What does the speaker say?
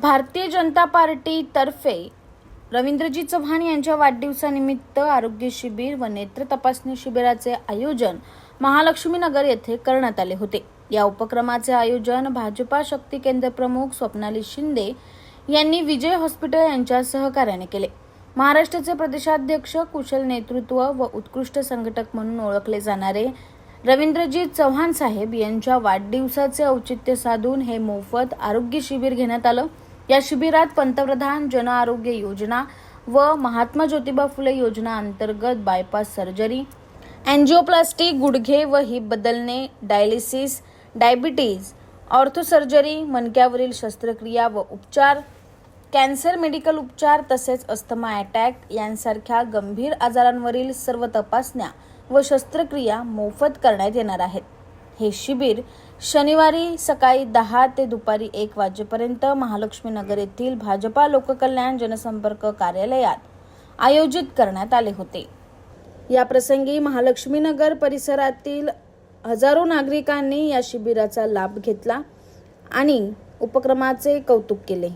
Bharatiya Janata party तर्फे रवींद्रजी चव्हाण यांच्या वाढदिवसानिमित्त आरोग्य शिबिर व नेत्र तपासणी शिबिराचे आयोजन महालक्ष्मी नगर येथे करण्यात आले होते. या उपक्रमाचे आयोजन भाजपा शक्ती केंद्र प्रमुख स्वप्नाली शिंदे यांनी विजय हॉस्पिटल यांच्या सहकार्याने केले. महाराष्ट्राचे प्रदेशाध्यक्ष कुशल नेतृत्व व उत्कृष्ट संघटक म्हणून ओळखले जाणारे रवींद्रजी चव्हाण साहेब यांच्या वाढदिवसाचे औचित्य साधून हे मोफत आरोग्य शिबिर घेण्यात आलं. या शिबिरात पंतप्रधान जन आरोग्य योजना व महात्मा ज्योतिबा फुले योजना अंतर्गत बायपास सर्जरी अँजिओप्लास्टी गुडघे व हिप बदलणे डायलिसिस डायबिटीज ऑर्थोसर्जरी मणक्यावरील शस्त्रक्रिया व उपचार कॅन्सर मेडिकल उपचार तसेच अस्थमा अटॅक यांसारख्या गंभीर आजारांवरील सर्व तपासण्या व शस्त्रक्रिया मोफत करण्यात येणार आहेत. हे शिबिर शनिवारी सकाळी दहा ते दुपारी एक वाजेपर्यंत महालक्ष्मी नगर येथील भाजपा लोककल्याण जनसंपर्क कार्यालयात आयोजित करण्यात आले होते. या प्रसंगी महालक्ष्मी नगर परिसरातील हजारो नागरिकांनी या शिबिराचा लाभ घेतला आणि उपक्रमाचे कौतुक केले.